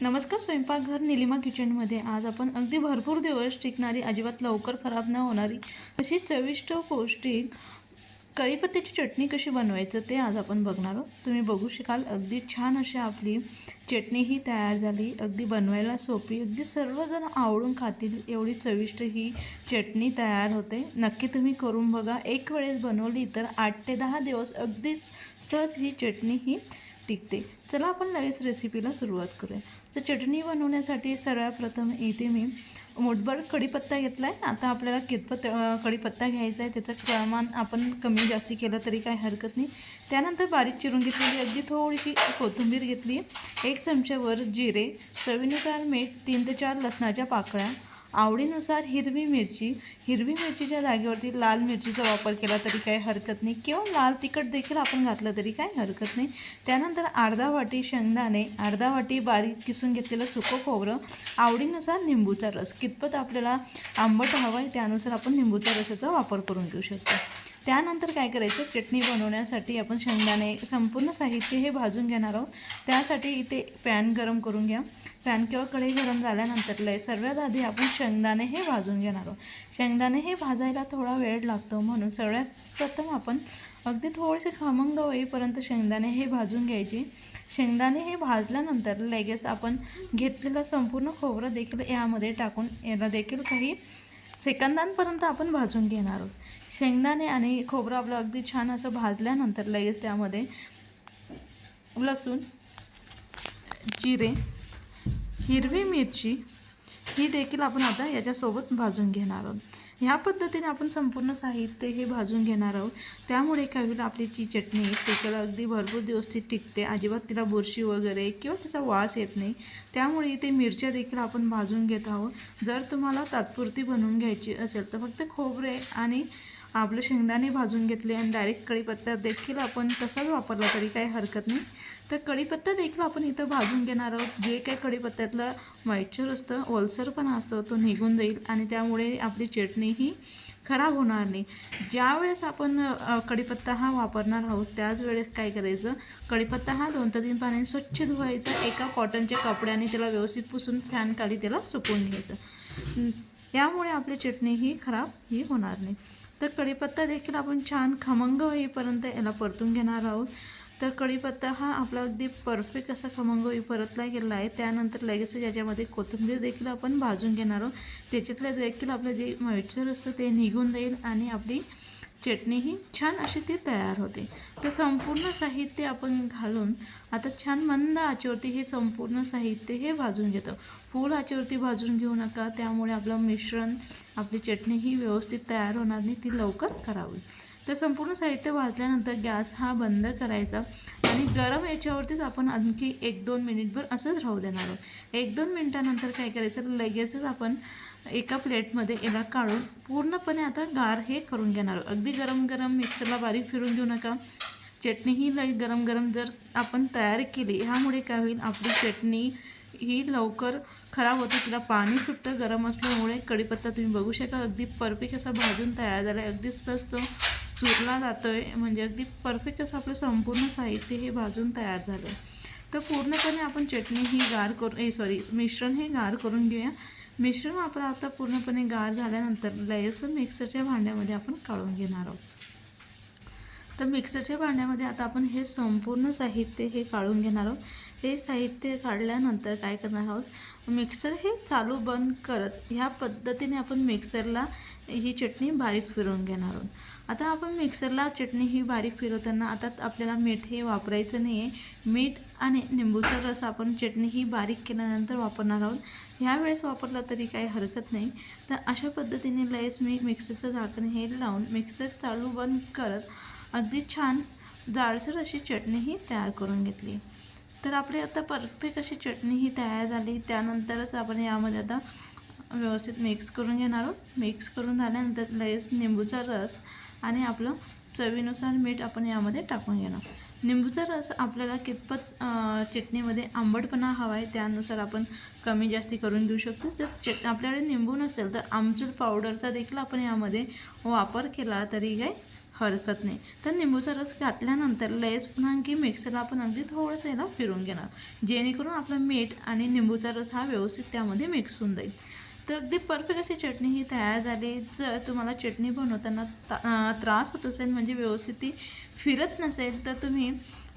नमस्कार स्वयंपाकघर निलिमा किचनमध्ये. आज आपण अगदी भरपूर दिवस टिकणारी अजिबात लवकर खराब न होणारी अशी चविष्ट पौष्टिक कढीपत्त्याची चटणी कशी बनवायचं ते आज आपण बघणार आहोत. तुम्ही बघू शकाल अगदी छान अशी आपली चटणी ही तयार झाली. अगदी बनवायला सोपी अगदी सर्वजण आवडून खातील एवढी चविष्ट ही चटणी तयार होते. नक्की तुम्ही करून बघा. एक वेळेस बनवली तर आठ ते दहा दिवस अगदीच सहज ही चटणी ही टिकते. चला आपण लगेच रेसिपीला सुरुवात करूया. तर चटणी बनवण्यासाठी सर्वात प्रथम इथे मी मोठभर कढीपत्ता घेतला आहे आता आपल्याला कितपत कढीपत्ता घ्यायचा आहे त्याचं प्रमाण आपण कमी जास्ती केलं तरी काही हरकत नाही. त्यानंतर बारीक चिरून घेतलेली अगदी थोडीशी कोथिंबीर घेतली. एक चमच्यावर जिरे चवीनुसार मीठ तीन ते चार लसणाच्या पाकळ्या आवडीनुसार हिरवी मिरची हिरवी मिरचीच्या जागेवरती लाल मिरचीचा वापर केला तरी काही हरकत नाही. किंवा लाल तिखट देखील आपण घातलं तरी काही हरकत नाही. त्यानंतर अर्धा वाटी शेंगदाणे अर्धा वाटी बारीक किसून घेतलेलं सुकं खोबरं आवडीनुसार निंबूचा रस. कितपत आपल्याला आंबट हवं आहे त्यानुसार आपण निंबूच्या रसाचा वापर करून घेऊ शकतो. त्यानंतर काय करायचं? चटणी बनवण्यासाठी आपण शेंगदाणे संपूर्ण साहित्य हे भाजून घेणार आहोत. त्यासाठी इथे पॅन गरम करून घ्या. पॅन किंवा कढई गरम झाल्यानंतर लय सर्वात आधी आपण शेंगदाणे हे भाजून घेणार आहोत. शेंगदाणे हे भाजायला थोडा वेळ लागतो म्हणून सगळ्यात प्रथम आपण अगदी थोडेसे खमंग होईपर्यंत शेंगदाणे हे भाजून घ्यायचे. शेंगदाणे हे भाजल्यानंतर लगेच आपण घेतलेलं संपूर्ण खोबरं देखील यामध्ये टाकून याला देखील काही सेकंदांपर्यंत आपण भाजून घेणार आहोत. शेंगदाणे आणि खोबरं आपलं अगदी छान असं भाजल्यानंतर लगेच त्यामध्ये लसूण जिरे हिरवी मिरची ही देखील आपण आता याच्यासोबत भाजून घेणार आहोत. ह्या पद्धतीने आपण संपूर्ण साहित्य हे भाजून घेणार आहोत. त्यामुळे कवीला आपली जी चटणी आहे त्याच्याला अगदी भरपूर दिवस ती टिकते. अजिबात तिला बुरशी वगैरे किंवा तिचा वास येत नाही. त्यामुळे इथे मिरच्या देखील आपण भाजून घेत आहोत. जर तुम्हाला तात्पुरती बनवून घ्यायची असेल तर फक्त खोबरे आणि आपलं शेंगदाणे भाजून घेतले आणि डायरेक्ट कढीपत्ता देखील आपण तसाच वापरला तरी काही हरकत नाही. तर कढीपत्ता देखील आपण इथं भाजून घेणार आहोत. जे काही कढीपत्त्यातलं मॉइश्चर असतं ओलसरपणा असतो तो निघून जाईल आणि त्यामुळे आपली चटणी ही खराब होणार नाही. ज्यावेळेस आपण कढीपत्ता हा वापरणार आहोत त्याच वेळेस काय करायचं? कढीपत्ता हा दोन ते तीन पाण्याने स्वच्छ धुवायचा. एका कॉटनच्या कपड्याने त्याला व्यवस्थित पुसून फॅनखाली त्याला सुकवून घ्यायचं. यामुळे आपली चटणी ही खराब ही होणार नाही. तर कढीपत्ता देखील आपण छान खमंग होईपर्यंत याला परतून घेणार आहोत. तर कढीपत्ता हा आपला अगदी परफेक्ट असा खमंग होई परतला गेला आहे. त्यानंतर लगेच याच्यामध्ये कोथिंबीर देखील आपण भाजून घेणार आहोत. त्याच्यातलं देखील आपलं जे मॉइश्चर असतं ते निघून जाईल आणि आपली चटणी ही छान अशी ती तयार होते. तर संपूर्ण साहित्य आपण घालून आता छान मंद आचेवरती हे संपूर्ण साहित्य हे भाजून घेतं. फूल आचेवरती भाजून घेऊ नका त्यामुळे आपलं मिश्रण आपली चटणी ही व्यवस्थित तयार होणार नाही ती लवकर करावी. तर संपूर्ण साहित्य भाजल्यानंतर गॅस हा बंद करायचा आणि गरम याच्यावरतीच आपण आणखी एक दोन मिनिटभर असंच राहू देणार आहोत. एक दोन मिनटानंतर काय करायचं लगेचच आपण एका प्लेटमध्ये याला काढून पूर्णपणे आता गार हे करून घेणार अगदी गरम गरम मिक्सरला बारीक फिरून घेऊ नका. चटणी ही लई गरम गरम जर आपण तयार केली ह्यामुळे काय होईल? आपली चटणी ही लवकर खराब होते तिला पाणी सुटतं गरम असल्यामुळे कढीपत्ता तुम्ही बघू शका अगदी परफेक्ट असा भाजून तयार झाला आहे अगदी स्वस्त चुरला जातो आहे म्हणजे अगदी परफेक्ट असं आपलं संपूर्ण साहित्य हे भाजून तयार झालं आहे तर पूर्णपणे आपण चटणी ही गार करून ए सॉरी मिश्रण हे गार करून घेऊया. मिश्रण आपलं आता पूर्णपणे गार झाल्यानंतर लयसून मिक्सरच्या भांड्यामध्ये आपण काढून घेणार आहोत. तर मिक्सरच्या भांड्यामध्ये आता आपण हे संपूर्ण साहित्य हे काढून घेणार आहोत. हे साहित्य काढल्यानंतर काय करणार आहोत? मिक्सर हे चालू बंद करत ह्या पद्धतीने आपण मिक्सरला ही चटणी बारीक फिरवून घेणार आहोत. आता आपण मिक्सरला चटणी ही बारीक फिरवताना आता आपल्याला मीठ हे वापरायचं नाही आहे मीठ आणि निंबूचा रस आपण चटणी ही बारीक केल्यानंतर वापरणार आहोत. ह्या वेळेस वापरला तरी काही हरकत नाही. तर अशा पद्धतीने लयच मी मिक्सरचं झाकण हे लावून मिक्सर चालू बंद करत अगदी छान जाडसर अशी चटणी ही तयार करून घेतली. तर आपली आता परफेक्ट अशी चटणी ही तयार झाली. त्यानंतरच आपण यामध्ये आता व्यवस्थित मिक्स करून घेणार आहोत. मिक्स करून झाल्यानंतर लगेच निंबूचा रस आणि आपलं चवीनुसार मीठ आपण यामध्ये टाकून घेणार. निंबूचा रस आपल्याला कितपत चटणीमध्ये आंबटपणा हवा आहे त्यानुसार आपण कमी जास्ती करून घेऊ शकतो. जर चट आपल्याकडे निंबू नसेल तर आमचूर पावडरचा देखील आपण यामध्ये वापर केला तरी काही हरकत नाही. तर निंबूचा रस घातल्यानंतर लयच पुन्हा आणखी मिक्सरला आपण अगदी थोडंसं याला फिरून घेणार. जेणेकरून आपलं मीठ आणि निंबूचा रस हा व्यवस्थित त्यामध्ये मिक्स होऊन जाईल. तर अगदी परफेक्ट अशी चटणी ही तयार झाली. जर तुम्हाला चटणी बनवताना ता त्रास होत असेल म्हणजे व्यवस्थित ती फिरत नसेल तर तुम्ही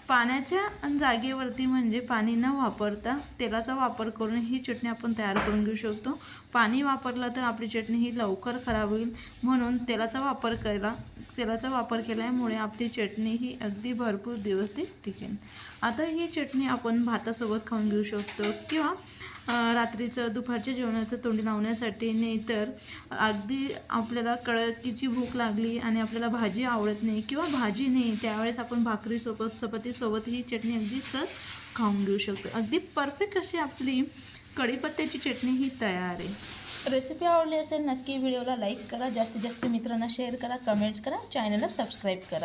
पाण्याच्या जागेवरती म्हणजे पाणी न वापरता तेलाचा वापर करून ही चटणी आपण तयार करून घेऊ शकतो. पाणी वापरलं तर आपली चटणी ही लवकर खराब होईल. म्हणून तेलाचा वापर करायला तेलाचा वापर केल्यामुळे आपली चटणी ही अगदी भरपूर दिवस ती टिकेल. आता ही चटणी आपण भातासोबत खाऊन घेऊ शकतो किंवा रात्रीचं दुपारच्या जेवणाचं तोंडी लावण्यासाठी नाही तर अगदी आपल्याला कळकीची भूक लागली आणि आपल्याला भाजी आवडत नाही किंवा भाजी नाही त्यावेळेस आपण भाकरीसोबत चपातीसोबत ही चटणी अगदी सहज खाऊन घेऊ शकतो. अगदी परफेक्ट अशी आपली कढीपत्त्याची चटणी ही तयार आहे. रेसिपी आवडली असेल नक्की व्हिडिओला लाईक करा जास्तीत जास्त मित्रांना शेअर करा कमेंट्स करा चॅनलला सबस्क्राईब करा.